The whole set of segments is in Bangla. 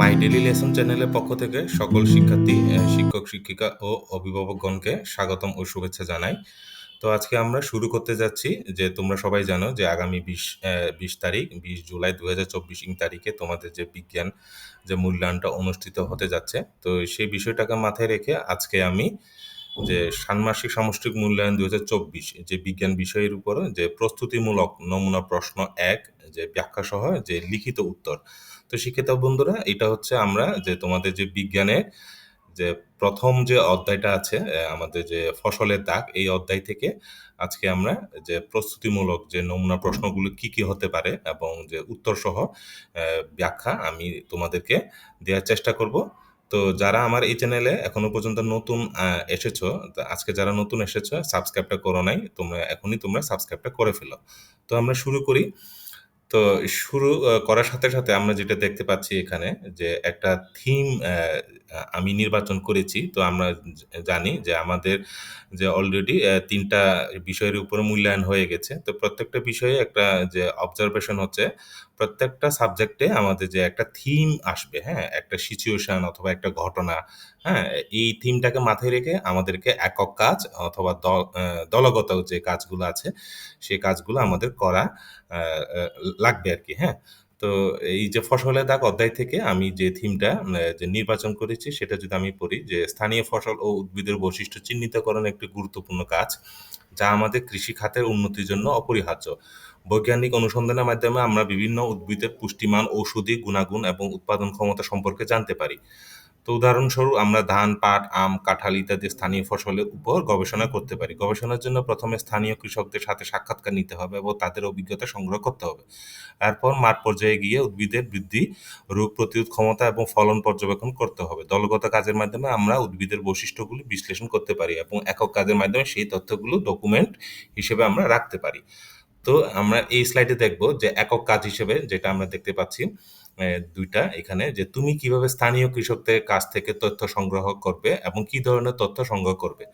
মাই ডেইলি লেসন চ্যানেলের পক্ষ থেকে সকল শিক্ষার্থী, শিক্ষক, শিক্ষিকা ও অভিভাবকগণকে স্বাগতম ও শুভেচ্ছা জানাই। তো আজকে আমরা শুরু করতে যাচ্ছি যে তোমরা সবাই জানো যে আগামী বিশ বিশ তারিখ ২০ জুলাই ২০২৪ ইং তারিখে তোমাদের যে বিজ্ঞান যে মূল্যায়নটা অনুষ্ঠিত হতে যাচ্ছে। তো সেই বিষয়টাকে মাথায় রেখে আজকে আমি যে ষান্মাসিক সামষ্টিক মূল্যায়ন ২০২৪ যে বিজ্ঞান বিষয়ের উপর যে প্রস্তুতিমূলক নমুনা প্রশ্ন এক যে ব্যাখ্যাসহ যে লিখিত উত্তর। তো শিক্ষিত বন্ধুরা এটা হচ্ছে আমরা যে তোমাদের যে বিজ্ঞানের যে প্রথম যে অধ্যায়টা আছে আমাদের যে ফসলের দাগ এই অধ্যায় থেকে আজকে আমরা যে প্রস্তুতিমূলক যে নমুনা প্রশ্নগুলো কি, কি হতে পারে এবং যে উত্তরসহ অ্যা ব্যাখ্যা আমি তোমাদেরকে দেওয়ার চেষ্টা করব। তো যারা আমার এই চ্যানেলে এখনও পর্যন্ত নতুন এসেছ, আজকে যারা নতুন এসেছ সাবস্ক্রাইবটা করো নাই, তোমরা এখনই তোমরা সাবস্ক্রাইবটা করে ফেলো। তো আমরা শুরু করি। তো শুরু করার সাথে, সাথে আমরা যেটা দেখতে পাচ্ছি এখানে যে একটা থিম আমি নির্বাচন করেছি। তো আমরা জানি যে আমাদের যে অলরেডি তিনটা বিষয়ের উপরে মূল্যায়ন হয়ে গেছে। তো প্রত্যেকটা বিষয়ে একটা যে অবজারভেশন হচ্ছে, প্রত্যেকটা সাবজেক্টে আমাদের যে একটা থিম আসবে, হ্যাঁ? একটা সিচুয়েশন অথবা একটা ঘটনা, হ্যাঁ? এই থিমটাকে মাথায় রেখে আমাদেরকে একক কাজ অথবা দলগত যে কাজগুলো আছে, সেই কাজগুলো আমাদের করা আ আর কি হ্যাঁ? তো এই যে ফসলের দাগ অধ্যায় থেকে আমি যে থিমটা যে নির্বাচন করেছি সেটা যদি আমি পড়ি যে স্থানীয় ফসল ও উদ্ভিদের বৈশিষ্ট্য চিহ্নিতকরণ একটি গুরুত্বপূর্ণ কাজ, যা আমাদের কৃষি খাতের উন্নতির জন্য অপরিহার্য। বৈজ্ঞানিক অনুসন্ধানের মাধ্যমে আমরা বিভিন্ন উদ্ভিদের পুষ্টিমান, ঔষধি গুণাগুণ এবং উৎপাদন ক্ষমতা সম্পর্কে জানতে পারি। তো উদাহরণস্বরূপ আমরা ধান, পাট, আম, কাঁঠাল ইত্যাদি স্থানীয় ফসলের উপর গবেষণা করতে পারি। গবেষণার জন্য প্রথমে স্থানীয় কৃষকদের সাথে সাক্ষাৎকার নিতে হবে এবং তাদের অভিজ্ঞতা সংগ্রহ করতে হবে। এরপর মাঠ পর্যায়ে গিয়ে উদ্ভিদের বৃদ্ধি, রোগ প্রতিরোধ ক্ষমতা এবং ফলন পর্যবেক্ষণ করতে হবে। দলগত কাজের মাধ্যমে আমরা উদ্ভিদের বৈশিষ্ট্যগুলি বিশ্লেষণ করতে পারি এবং একক কাজের মাধ্যমে সেই তথ্যগুলো ডকুমেন্ট হিসেবে আমরা রাখতে পারি। তো আমরা এই স্লাইডে দেখব যে একক কাজ হিসেবে যেটা আমরা দেখতে পাচ্ছি অ্যা ২ টা এখানে যে তুমি কীভাবে স্থানীয় কৃষকদের কাছ থেকে তথ্য সংগ্রহ করবে এবং কি ধরনের তথ্য সংগ্রহ করবে।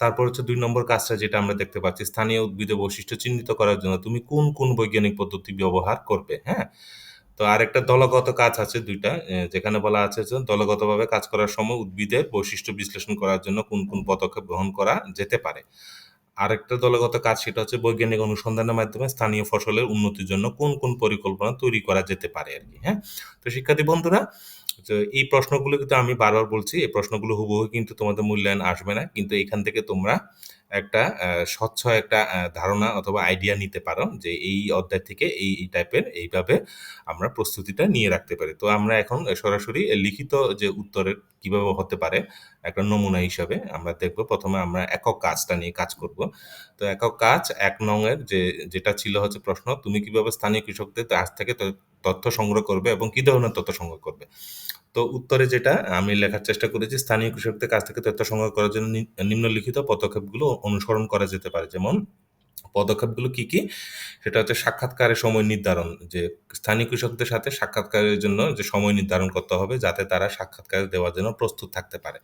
তারপর হচ্ছে দুই নম্বর কাজটা যেটা আমরা দেখতে পাচ্ছি, স্থানীয় উদ্ভিদের বৈশিষ্ট্য চিহ্নিত করার জন্য তুমি কোন, কোন বৈজ্ঞানিক পদ্ধতি ব্যবহার করবে, হ্যাঁ? তো আরেকটা দলগত কাজ আছে দুইটা যেখানে বলা আছে যে দলগতভাবে কাজ করার সময় উদ্ভিদের বৈশিষ্ট্য বিশ্লেষণ করার জন্য কোন, কোন পদক্ষেপ গ্রহণ করা যেতে পারে। আরেকটা দলগত কাজ সেটা হচ্ছে বৈজ্ঞানিক অনুসন্ধানের মাধ্যমে স্থানীয় ফসলের উন্নতির জন্য কোন, কোন পরিকল্পনা তৈরি করা যেতে পারে আর কি হ্যাঁ? তো শিক্ষার্থী বন্ধুরা, এই প্রশ্নগুলো কিন্তু আমি বারবার বলছি, এই প্রশ্নগুলো হুবহু কিন্তু তোমাদের মূল্যায়ন আসবে না। কিন্তু এখান থেকে তোমরা একটা স্বচ্ছ একটা ধারণা অথবা আইডিয়া নিতে পারো যে এই অধ্যায় থেকে এই, টাইপের এইভাবে আমরা প্রস্তুতিটা নিয়ে রাখতে পারি। তো আমরা এখন সরাসরি লিখিত যে উত্তরের কীভাবে হতে পারে একটা নমুনা হিসাবে আমরা দেখব। প্রথমে আমরা একক কাজটা নিয়ে কাজ করব। তো একক কাজ এক নং এর যে যেটা ছিল হচ্ছে প্রশ্ন, তুমি কীভাবে স্থানীয় কৃষকদের কাছ থেকে তথ্য সংগ্রহ করবে এবং কি ধরনের তথ্য সংগ্রহ করবে? তো উত্তরে যেটা আমি লেখার চেষ্টা করেছি, স্থানীয় কৃষকদের কাছ থেকে তথ্য সংগ্রহ করার জন্য নিম্নলিখিত পদক্ষেপগুলো অনুসরণ করা যেতে পারে। যেমন পদক্ষেপগুলো কি, কি? সেটা হচ্ছে সাক্ষাৎকারের সময় নির্ধারণ। যে স্থানীয় কৃষকদের সাথে সাক্ষাৎকারের জন্য যে সময় নির্ধারণ করতে হবে যাতে তারা সাক্ষাৎকার দেওয়ার জন্য প্রস্তুত থাকতে পারে।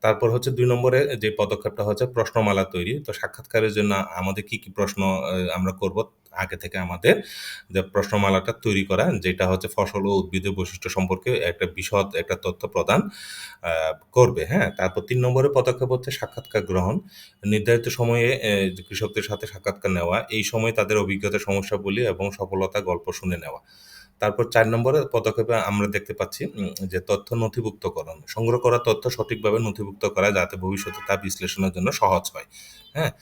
তারপর হচ্ছে দুই নম্বরে যে পদক্ষেপটা হচ্ছে প্রশ্নমালা তৈরি। তো সাক্ষাৎকারের জন্য আমাদের কি, কি প্রশ্ন আমরা করব আগে থেকে আমাদের যে প্রশ্নমালাটা তৈরি করা যেটা হচ্ছে ফসল ও উদ্ভিদের বৈশিষ্ট্য সম্পর্কে একটা বিশদ একটা তথ্য প্রদান করবে, হ্যাঁ? তারপর তিন নম্বরের পদক্ষেপ হচ্ছে সাক্ষাৎকার গ্রহণ। নির্ধারিত সময়ে কৃষকদের সাথে সাক্ষাৎকার নেওয়া। এই সময় তাদের অভিজ্ঞতা, সমস্যাবলী এবং সফলতা গল্প শুনে নেওয়া। তারপর চার নম্বরের পদক্ষেপে আমরা দেখতে পাচ্ছি যে তথ্য নথিভুক্তকরণ। সংগ্রহ করা তথ্য সঠিকভাবে নথিভুক্ত করা যাতে ভবিষ্যতে তা বিশ্লেষণের জন্য সহজ হয়, হ্যাঁ?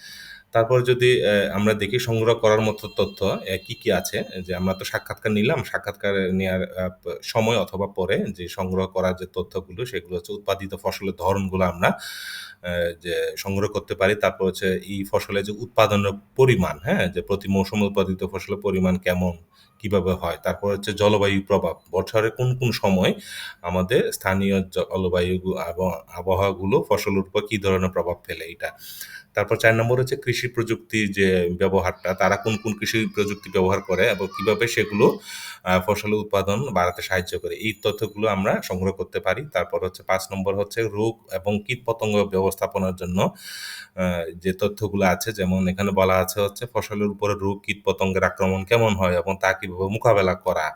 তারপর যদি আমরা দেখি সংগ্রহ করার মতো তথ্য কি, কি আছে? যে আমরা তো সাক্ষাৎকার নিলাম, সাক্ষাৎকার নেওয়ার সময় অথবা পরে যে সংগ্রহ করার যে তথ্যগুলো সেগুলো হচ্ছে উৎপাদিত ফসলের ধরনগুলো আমরা যে সংগ্রহ করতে পারি। তারপর হচ্ছে এই ফসলের যে উৎপাদনের পরিমাণ, হ্যাঁ? যে প্রতি মৌসুমে উৎপাদিত ফসলের পরিমাণ কেমন, কীভাবে হয়? তারপর হচ্ছে জলবায়ু প্রভাব। বছরের কোন, কোন সময় আমাদের স্থানীয় জলবায়ু আব আবহাওয়াগুলো ফসলের উপর কি ধরনের প্রভাব ফেলে এটা তারপর চার নম্বর হচ্ছে কৃষি প্রযুক্তির যে ব্যবহারটা, তারা কোন, কোন কৃষি প্রযুক্তি ব্যবহার করে এবং কীভাবে সেগুলো ফসলের উৎপাদন বাড়াতে সাহায্য করে। এই তথ্যগুলো আমরা সংগ্রহ করতে পারি। তারপর হচ্ছে পাঁচ নম্বর হচ্ছে রোগ এবং কীটপতঙ্গ ব্যবস্থাপনার জন্য যে তথ্যগুলো আছে যেমন এখানে বলা আছে হচ্ছে ফসলের উপরে রোগ, কীটপতঙ্গের আক্রমণ কেমন হয় এবং তা কীভাবে মোকাবেলা করা,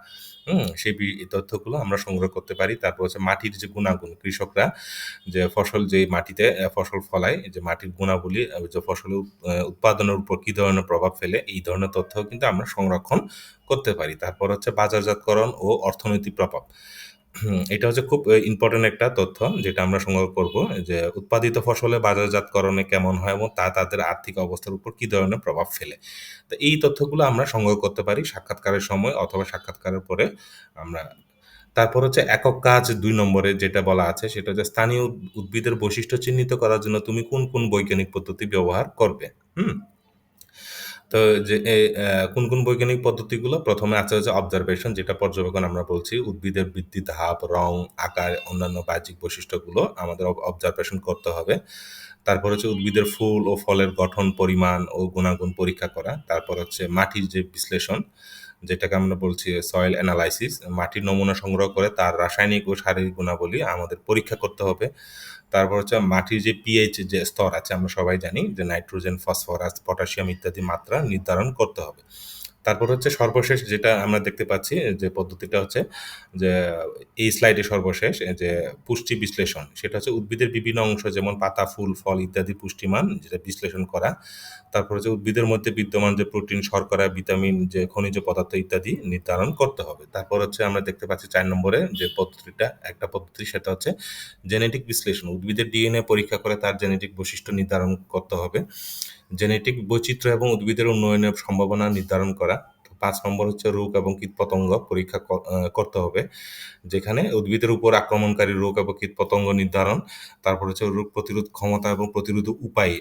হুম? সেই তথ্যগুলো আমরা সংগ্রহ করতে পারি। তারপর হচ্ছে মাটির যে গুণাগুণ, কৃষকরা যে ফসল যে মাটিতে ফসল ফলায়, যে মাটির গুণাবলী যে ফসলের উৎপাদনের উপর কী ধরনের প্রভাব ফেলে, এই ধরনের তথ্য কিন্তু আমরা সংরক্ষণ করতে পারি। তারপর হচ্ছে বাজারজাতকরণ ও অর্থনৈতিক প্রভাব। এটা হচ্ছে খুব ইম্পোর্টেন্ট একটা তথ্য যেটা আমরা সংগ্রহ করব যে উৎপাদিত ফসলে বাজারজাতকরণে কেমন হয় এবং তা তাদের আর্থিক অবস্থার উপর কি ধরনের প্রভাব ফেলে। তো এই তথ্যগুলো আমরা সংগ্রহ করতে পারি সাক্ষাৎকারের সময় অথবা সাক্ষাৎকারের পরে আমরা তারপর হচ্ছে একক কাজ দুই নম্বরে যেটা বলা আছে সেটা হচ্ছে স্থানীয় উদ্ভিদের বৈশিষ্ট্য চিহ্নিত করার জন্য তুমি কোন, কোন বৈজ্ঞানিক পদ্ধতি ব্যবহার করবে? হুম? তো যে কোন, কোন বৈজ্ঞানিক পদ্ধতিগুলো? ১ম এ আছে হচ্ছে অবজারভেশন যেটা পর্যবেক্ষণ আমরা বলছি। উদ্ভিদের বৃদ্ধি ধাপ, রং, আকার, অন্যান্য বাহ্যিক বৈশিষ্ট্যগুলো আমাদের অবজারভেশন করতে হবে। তারপর হচ্ছে উদ্ভিদের ফুল ও ফলের গঠন, পরিমাণ ও গুণাগুণ পরীক্ষা করা। তারপর হচ্ছে মাটির যে বিশ্লেষণ, যেটাকে আমরা বলছি সয়েল অ্যানালাইসিস মাটির নমুনা সংগ্রহ করে তার রাসায়নিক ও শারীরিক গুণাবলী আমাদের পরীক্ষা করতে হবে। তারপর হচ্ছে মাটির যে পিএইচ যে স্তর আছে আমরা সবাই জানি যে নাইট্রোজেন, ফসফরাস, পটাশিয়াম ইত্যাদি মাত্রা নির্ধারণ করতে হবে। তারপর হচ্ছে সর্বশেষ যেটা আমরা দেখতে পাচ্ছি যে পদ্ধতিটা হচ্ছে যে এই স্লাইডে সর্বশেষ যে পুষ্টি বিশ্লেষণ। সেটা হচ্ছে উদ্ভিদের বিভিন্ন অংশ যেমন পাতা, ফুল, ফল ইত্যাদি পুষ্টিমান যেটা বিশ্লেষণ করা। তারপর হচ্ছে উদ্ভিদের মধ্যে বিদ্যমান যে প্রোটিন, শর্করা, ভিটামিন, যে খনিজ পদার্থ ইত্যাদি নির্ধারণ করতে হবে। তারপর হচ্ছে আমরা দেখতে পাচ্ছি চার নম্বরে যে পদ্ধতিটা একটা পদ্ধতি সেটা হচ্ছে জেনেটিক বিশ্লেষণ। উদ্ভিদের ডিএনএ পরীক্ষা করে তার জেনেটিক বৈশিষ্ট্য নির্ধারণ করতে হবে। জেনেটিক বৈচিত্র্য এবং উদ্ভিদের উন্নয়নের সম্ভাবনা নির্ধারণ করা। পাঁচ নম্বর হচ্ছে রোগ এবং কীটপতঙ্গ পরীক্ষা করতে হবে। যেখানে উদ্ভিদের উপর আক্রমণকারী রোগ এবং কীটপতঙ্গ নির্ধারণ। তারপর হচ্ছে রোগ প্রতিরোধ ক্ষমতা এবং প্রতিরোধ উপায়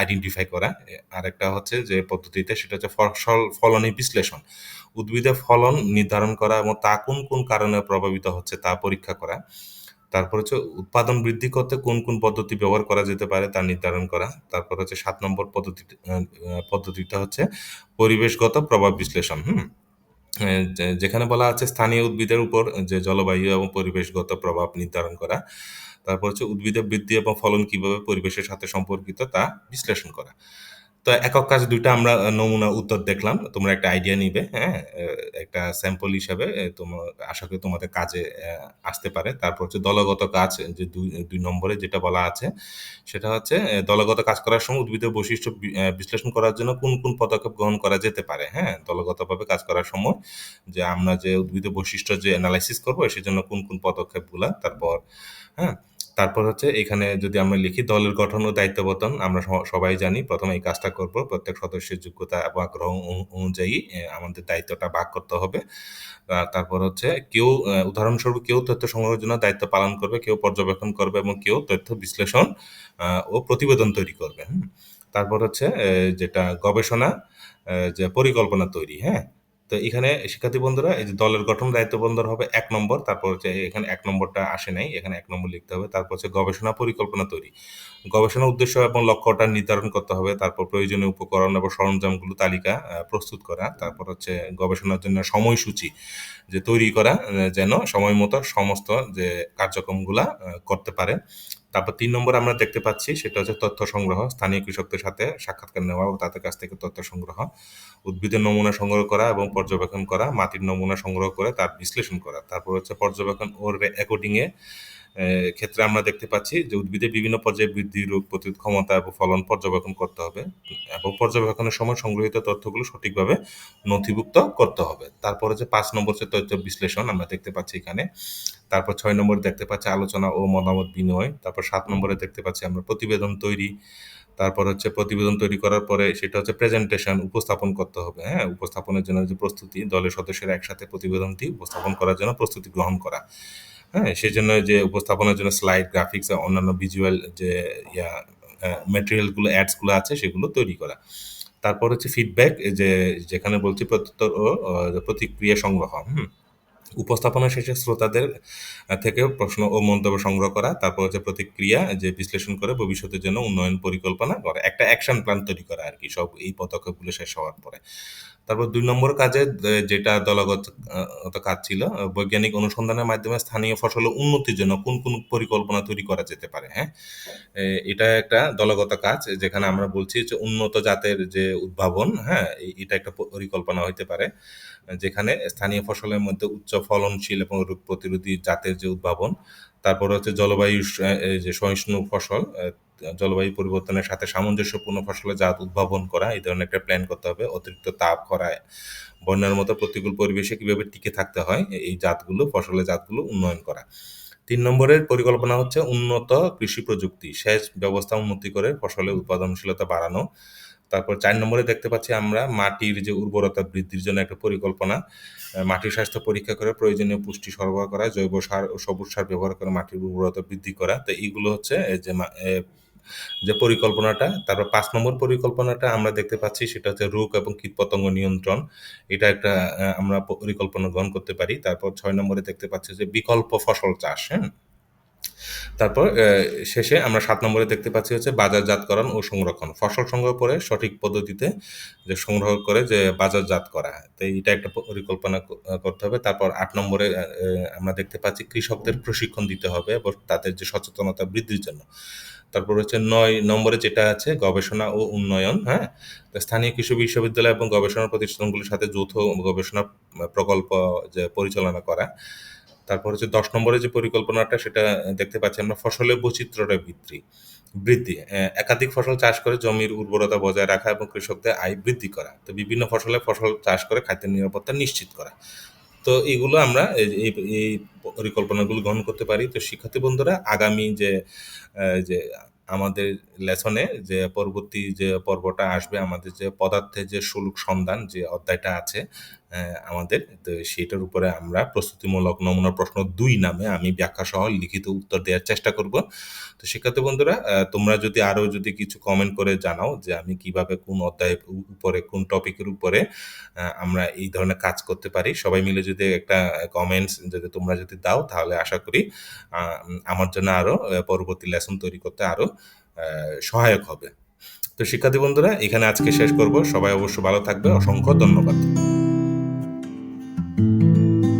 আইডেন্টিফাই করা। আরেকটা হচ্ছে যে পদ্ধতিতে সেটা হচ্ছে ফসল ফলনের বিশ্লেষণ। উদ্ভিদের ফলন নির্ধারণ করা এবং তা কোন, কোন কারণে প্রভাবিত হচ্ছে তা পরীক্ষা করা। তারপর হচ্ছে উৎপাদন বৃদ্ধি করতে কোন, কোন পদ্ধতি ব্যবহার করা যেতে পারে তা নির্ধারণ করা। তারপর হচ্ছে সাত নম্বর আ পদ্ধতিটা হচ্ছে পরিবেশগত প্রভাব বিশ্লেষণ, হুম? যেখানে বলা আছে স্থানীয় উদ্ভিদের উপর যে জলবায়ু এবং পরিবেশগত প্রভাব নির্ধারণ করা। তারপর হচ্ছে উদ্ভিদের বৃদ্ধি এবং ফলন কীভাবে পরিবেশের সাথে সম্পর্কিত তা বিশ্লেষণ করা। তো একক কাজ দুইটা আমরা নমুনা উত্তর দেখলাম। তোমরা একটা আইডিয়া নিবে, হ্যাঁ? একটা স্যাম্পল হিসাবে এ তোম আশা করি তোমাদের কাজে আসতে পারে। তারপর হচ্ছে দলগত কাজ যে ২ ২ নম্বরে যেটা বলা আছে সেটা হচ্ছে দলগত কাজ করার সময় উদ্ভিদের বৈশিষ্ট্য বিশ্লেষণ করার জন্য কোন, কোন পদক্ষেপ গ্রহণ করা যেতে পারে, হ্যাঁ? দলগতভাবে কাজ করার সময় যে আমরা যে উদ্ভিদের বৈশিষ্ট্য যে এনালাইসিস করব সেজন্য কোন, কোন পদক্ষেপগুলা তারপর, হ্যাঁ? তারপর হচ্ছে এখানে যদি আমরা লিখি দলের গঠন ও দায়িত্ববর্তন আমরা সবাই জানি প্রথমে এই কাজটা করব। প্রত্যেক সদস্যের যোগ্যতা এবং আগ্রহ অনুযায়ী আমাদের দায়িত্বটা ভাগ করতে হবে। তারপর হচ্ছে কেউ উদাহরণস্বরূপ কেউ তথ্য সংগ্রহের জন্য দায়িত্ব পালন করবে, কেউ পর্যবেক্ষণ করবে এবং কেউ তথ্য বিশ্লেষণ ও প্রতিবেদন তৈরি করবে? তারপর হচ্ছে যেটা গবেষণা যে পরিকল্পনা তৈরি, হ্যাঁ? তো এখানে শিক্ষার্থী বন্ধুরা, এই যে দলের গঠন দায়িত্ব বন্ধুর হবে এক নম্বর। তারপর হচ্ছে এখানে এক নম্বরটা আসে নাই। এখানে এক নম্বর লিখতে হবে। তারপর হচ্ছে গবেষণা পরিকল্পনা তৈরি। গবেষণার উদ্দেশ্য এবং লক্ষ্যটা নির্ধারণ করতে হবে। তারপর প্রয়োজনীয় উপকরণ এবং সরঞ্জামগুলো তালিকা প্রস্তুত করা। তারপর হচ্ছে গবেষণার জন্য সময়সূচি যে তৈরি করা যেন সময় মতো সমস্ত যে কার্যক্রমগুলা করতে পারে। তারপর তিন নম্বর আমরা দেখতে পাচ্ছি সেটা হচ্ছে তথ্য সংগ্রহ। স্থানীয় কৃষকদের সাথে সাক্ষাৎকার নেওয়া ও তাদের কাছ থেকে তথ্য সংগ্রহ। উদ্ভিদের নমুনা সংগ্রহ করা এবং পর্যবেক্ষণ করা, মাটির নমুনা সংগ্রহ করে তার বিশ্লেষণ করা। তারপর হচ্ছে পর্যবেক্ষণ ও রে রেকর্ডিং এ এ ক্ষেত্রে আমরা দেখতে পাচ্ছি যে উদ্ভিদের বিভিন্ন পর্যায়ে বৃদ্ধি, রোগ প্রতিরোধ ক্ষমতা এবং ফলন পর্যবেক্ষণ করতে হবে এবং পর্যবেক্ষণের সময় সংগৃহীত তথ্যগুলো সঠিকভাবে নথিভুক্ত করতে হবে। তারপর হচ্ছে পাঁচ নম্বর হচ্ছে তথ্য বিশ্লেষণ আমরা দেখতে পাচ্ছি এখানে। তারপর ছয় নম্বরে দেখতে পাচ্ছি আলোচনা ও মতামত বিনিময়। তারপর সাত নম্বরে দেখতে পাচ্ছি আমরা প্রতিবেদন তৈরি। তারপর হচ্ছে প্রতিবেদন তৈরি করার পরে সেটা হচ্ছে প্রেজেন্টেশন উপস্থাপন করতে হবে, হ্যাঁ? উপস্থাপনের জন্য যে প্রস্তুতি দলের সদস্যরা একসাথে প্রতিবেদনটি উপস্থাপন করার জন্য প্রস্তুতি গ্রহণ করা। হ্যাঁ? সেজন্য যে উপস্থাপনার জন্য স্লাইড, গ্রাফিক্স অন্যান্য ভিজুয়াল যে ইয়া আ ম্যাটেরিয়ালগুলো অ্যাডসগুলো আছে সেগুলো তৈরি করা। তারপর হচ্ছে ফিডব্যাক যে যেখানে বলছি প্রত্যুত্তর ও প্রতিক্রিয়া সংগ্রহ, হুম? উপস্থাপনা শেষে শ্রোতাদের থেকে প্রশ্ন ও মন্তব্য সংগ্রহ করা। তারপর হচ্ছে প্রতিক্রিয়া যে বিশ্লেষণ করে ভবিষ্যতের জন্য উন্নয়ন পরিকল্পনা করা। একটা অ্যাকশন প্ল্যান তৈরি করা আর কি সব এই পদক্ষেপগুলো শেষ হওয়ার পরে। তারপর দুই নম্বর কাজে যেটা দলগত কাজ ছিল বৈজ্ঞানিক অনুসন্ধানের মাধ্যমে স্থানীয় ফসলের উন্নতির জন্য কোন, কোন পরিকল্পনা তৈরি করা যেতে পারে, হ্যাঁ? এটা একটা দলগত কাজ যেখানে আমরা বলছি যে উন্নত জাতের যে উদ্ভাবন, হ্যাঁ? এটা একটা পরিকল্পনা হইতে পারে। যেখানে স্থানীয় ফসলের মধ্যে উচ্চ ফলনশীল এবং রোগ প্রতিরোধী জাতের যে উদ্ভাবন তারপর হচ্ছে জলবায়ু যে সহিষ্ণু ফসল জলবায়ু পরিবর্তনের সাথে সামঞ্জস্যপূর্ণ ফসলের জাত উদ্ভাবন করা, এই ধরনের একটা প্ল্যান করতে হবে। অতিরিক্ত তাপ করা বন্যার মতো প্রতিকূল পরিবেশে কীভাবে টিকে থাকতে হয়, এই জাতগুলো, ফসলের জাতগুলো উন্নয়ন করা। তিন নম্বরের পরিকল্পনা হচ্ছে উন্নত কৃষি প্রযুক্তি, সেচ ব্যবস্থা উন্নতি করে ফসলের উৎপাদনশীলতা বাড়ানো। তারপর চার নম্বরে দেখতে পাচ্ছি আমরা মাটির যে উর্বরতা বৃদ্ধির জন্য একটা পরিকল্পনা মাটির স্বাস্থ্য পরীক্ষা করে প্রয়োজনীয় পুষ্টি সরবরাহ করা, জৈব সার ও সবুজ সার ব্যবহার করে মাটির উর্বরতা বৃদ্ধি করা। তো এইগুলো হচ্ছে যে যে পরিকল্পনাটা, তারপর পাঁচ নম্বর পরিকল্পনাটা আমরা দেখতে পাচ্ছি সেটা হচ্ছে রোগ এবং কীটপতঙ্গ নিয়ন্ত্রণ। এটা একটা আমরা পরিকল্পনা গ্রহণ করতে পারি। তারপর ছয় নম্বরে দেখতে পাচ্ছি যে বিকল্প ফসল চাষ হ্যাঁ তারপর শেষে আমরা সাত নম্বরে দেখতে পাচ্ছি হচ্ছে বাজারজাতকরণ ও সংরক্ষণ। ফসল সংগ্রহ করে সঠিক পদ্ধতিতে যে সংগ্রহ করে যে বাজারজাত করা। তো এটা একটা পরিকল্পনা করতে হবে। তারপর আট নম্বরে আমরা দেখতে পাচ্ছি কৃষকদের প্রশিক্ষণ দিতে হবে এবং তাদের যে সচেতনতা বৃদ্ধির জন্য। তারপর হচ্ছে নয় নম্বরে যেটা আছে, গবেষণা ও উন্নয়ন হ্যাঁ? স্থানীয় কৃষি বিশ্ববিদ্যালয় এবং গবেষণা প্রতিষ্ঠানগুলির সাথে যৌথ গবেষণা প্রকল্প, যে পরিচালনা করা। তারপর হচ্ছে দশ নম্বরে যে পরিকল্পনাটা, সেটা দেখতে পাচ্ছি আমরা, ফসলের বৈচিত্র্যটা বৃদ্ধি বৃদ্ধি একাধিক ফসল চাষ করে জমির উর্বরতা বজায় রাখা এবং কৃষকদের আয় বৃদ্ধি করা। তো বিভিন্ন ফসলে ফসল চাষ করে খাদ্যের নিরাপত্তা নিশ্চিত করা। তো এগুলো আমরা এই এই পরিকল্পনাগুলো গ্রহণ করতে পারি। তো শিক্ষার্থী বন্ধুরা, আগামী যে যে আমাদের লেসনে যে পরবর্তী যে পর্বটা আসবে, আমাদের যে পদার্থের যে সুলুক সন্ধান যে অধ্যায়টা আছে আমাদের। তো সেটার উপরে আমরা প্রস্তুতিমূলক নমুনা প্রশ্ন দুই নামে আমি ব্যাখ্যা সহ লিখিত উত্তর দেওয়ার চেষ্টা করব। তো শিক্ষার্থী বন্ধুরা তোমরা যদি আরও যদি কিছু কমেন্ট করে জানাও যে আমি কীভাবে কোন অধ্যায়ের উপরে কোন টপিকের উপরে আমরা এই ধরনের কাজ করতে পারি। সবাই মিলে যদি একটা কমেন্টস যদি তোমরা যদি দাও তাহলে আশা করি আমার জন্য আরও আহ, পরবর্তী লেসন তৈরি করতে আরও আহ, সহায়ক হবে। তো শিক্ষার্থী বন্ধুরা এখানে আজকে শেষ করব। সবাই অবশ্য ভালো থাকবে। অসংখ্য ধন্যবাদ।